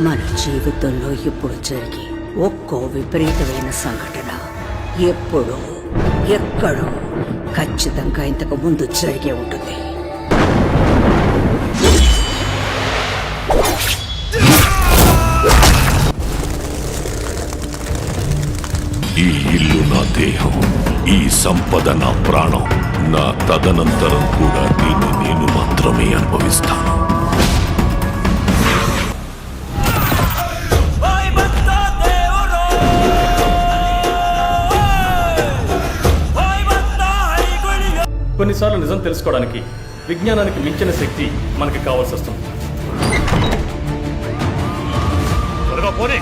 మన జీవితంలో ఇప్పుడు జరిగే ఒక్కో విపరీతమైన సంఘటన. ఎప్పుడో ఎక్కడో ఖచ్చితంగా ఇంతకు ముందు జరిగే ఉంటుంది. ఈ ఇల్లు నా దేహం ఈ సంపద నా ప్రాణం. నా తదనంతరం కూడా దీన్ని నేను మాత్రమే అనుభవిస్తాను. కొన్నిసార్లు నిజం తెలుసుకోవడానికి విజ్ఞానానికి మించిన శక్తి మనకి కావాల్సి వస్తుంది త్వరగా పోనీ.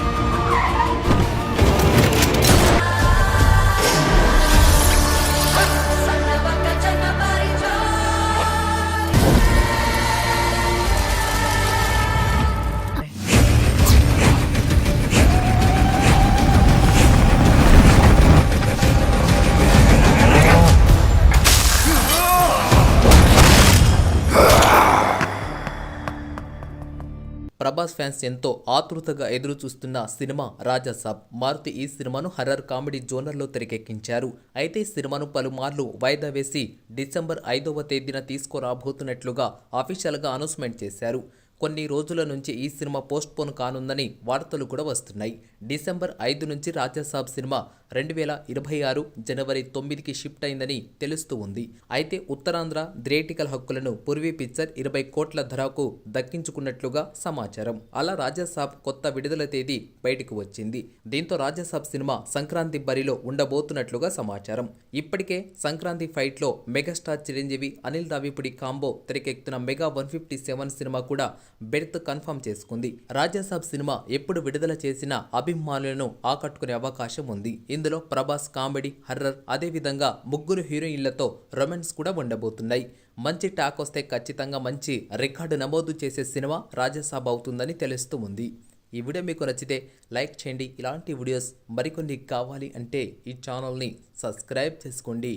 ప్రభాస్ ఫ్యాన్స్ ఎంతో ఆతృతగా ఎదురు చూస్తున్న సినిమా రాజాసాబ్. మారుతి ఈ సినిమాను హర్రర్ కామెడీ జోనర్లో తెరకెక్కించారు. అయితే ఈ సినిమాను పలుమార్లు వాయిదా వేసి డిసెంబర్ ఐదవ తేదీన తీసుకురాబోతున్నట్లుగా అఫీషియల్గా అనౌన్స్మెంట్ చేశారు. కొన్ని రోజుల నుంచి ఈ సినిమా పోస్ట్ పోన్ కానుందని వార్తలు కూడా వస్తున్నాయి. డిసెంబర్ ఐదు నుంచి రాజాసాబ్ సినిమా రెండు వేల ఇరవై ఆరు జనవరి తొమ్మిదికి షిఫ్ట్ అయిందని తెలుస్తూ ఉంది. అయితే ఉత్తరాంధ్ర థియేటికల్ హక్కులను పూర్వీ పిక్చర్ ఇరవై కోట్ల ధరకు దక్కించుకున్నట్లుగా సమాచారం. అలా రాజాసాబ్ కొత్త విడుదల తేదీ బయటకు వచ్చింది. దీంతో రాజాసాబ్ సినిమా సంక్రాంతి బరిలో ఉండబోతున్నట్లుగా సమాచారం. ఇప్పటికే సంక్రాంతి ఫైట్లో మెగాస్టార్ చిరంజీవి అనిల్ దావిపుడి కాంబో తెరకెక్కుతున్న mega one fifty seven cinema కూడా బెర్త్ కన్ఫర్మ్ చేసుకుంది. రాజాసాబ్ సినిమా ఎప్పుడు విడుదల చేసినా అభిమానులను ఆకట్టుకునే అవకాశం ఉంది. ఇందులో ప్రభాస్ కామెడీ హర్రర్ అదేవిధంగా ముగ్గురు హీరోయిన్లతో రొమాన్స్ కూడా ఉండబోతున్నాయి. మంచి టాక్ వస్తే ఖచ్చితంగా మంచి రికార్డు నమోదు చేసే సినిమా రాజాసాబ్ అవుతుందని తెలుస్తూ ఉంది. ఈ వీడియో మీకు నచ్చితే లైక్ చేయండి. ఇలాంటి వీడియోస్ మరికొన్ని కావాలి అంటే ఈ ఛానల్ని సబ్స్క్రైబ్ చేసుకోండి.